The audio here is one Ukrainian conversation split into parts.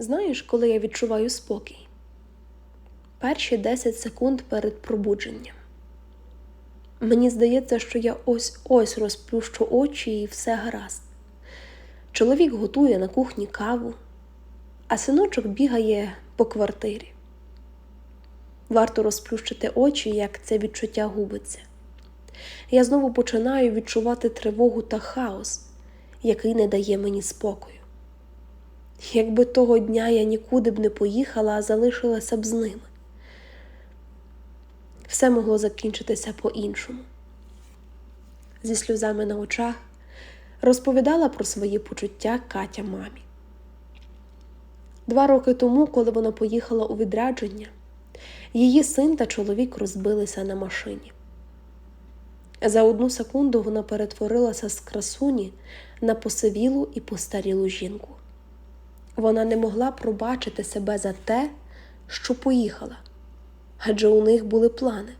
Знаєш, коли я відчуваю спокій? Перші 10 секунд перед пробудженням. Мені здається, що я ось ось розплющу очі і все гаразд. Чоловік готує на кухні каву, а синочок бігає по квартирі. Варто розплющити очі, як це відчуття губиться. Я знову починаю відчувати тривогу та хаос, який не дає мені спокою. Якби того дня я нікуди б не поїхала, а залишилася б з ними. Все могло закінчитися по-іншому. Зі сльозами на очах розповідала про свої почуття Катя мамі. Два роки тому, коли вона поїхала у відрядження, її син та чоловік розбилися на машині. За одну секунду вона перетворилася з красуні на посивілу і постарілу жінку. Вона не могла пробачити себе за те, що поїхала, адже у них були плани.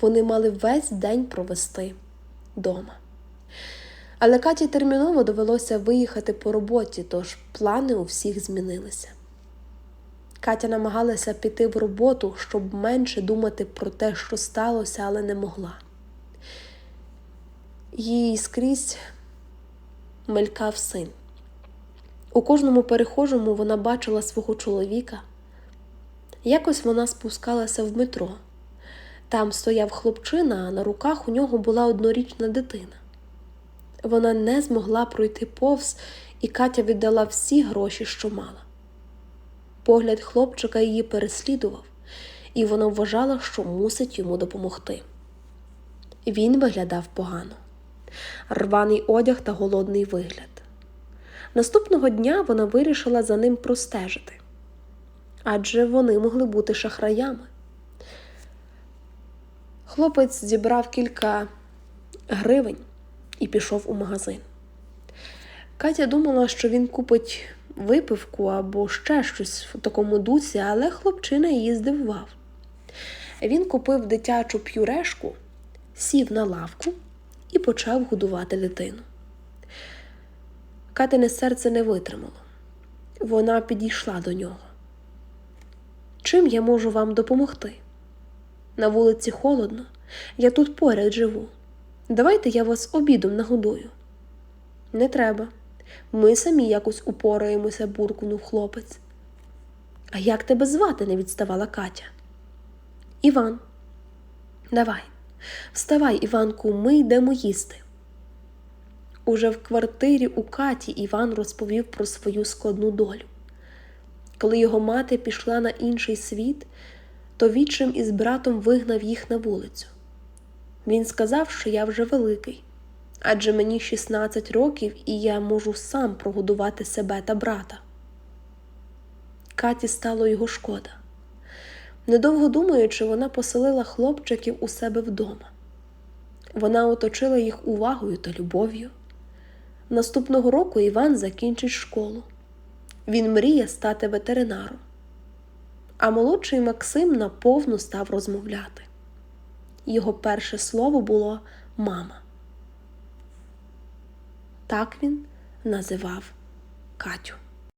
Вони мали весь день провести дома. Але Каті терміново довелося виїхати по роботі, тож плани у всіх змінилися. Катя намагалася піти в роботу, щоб менше думати про те, що сталося, але не могла. Їй скрізь мелькав син. У кожному перехожому вона бачила свого чоловіка. Якось вона спускалася в метро. Там стояв хлопчина, а на руках у нього була однорічна дитина. Вона не змогла пройти повз, і Катя віддала всі гроші, що мала. Погляд хлопчика її переслідував, і вона вважала, що мусить йому допомогти. Він виглядав погано, рваний одяг та голодний вигляд. Наступного дня вона вирішила за ним простежити, адже вони могли бути шахраями. Хлопець зібрав кілька гривень і пішов у магазин. Катя думала, що він купить випивку або ще щось в такому дусі, але хлопчина її здивував. Він купив дитячу п'юрешку, сів на лавку і почав годувати дитину. Катине серце не витримало. Вона підійшла до нього. Чим я можу вам допомогти? На вулиці холодно, я тут поряд живу. Давайте я вас обідом нагодую. Не треба. Ми самі якось упораємося, буркнув хлопець. А як тебе звати? не відставала Катя. Іван. Давай, вставай, Іванку, ми йдемо їсти. Уже в квартирі у Каті Іван розповів про свою складну долю. Коли його мати пішла на інший світ, то відчим із братом вигнав їх на вулицю. Він сказав, що я вже великий, адже мені 16 років і я можу сам прогодувати себе та брата. Каті стало його шкода. Недовго думаючи, вона поселила хлопчиків у себе вдома. Вона оточила їх увагою та любов'ю. Наступного року Іван закінчить школу. Він мріє стати ветеринаром. А молодший Максим наповну став розмовляти. Його перше слово було мама. Так він називав Катю.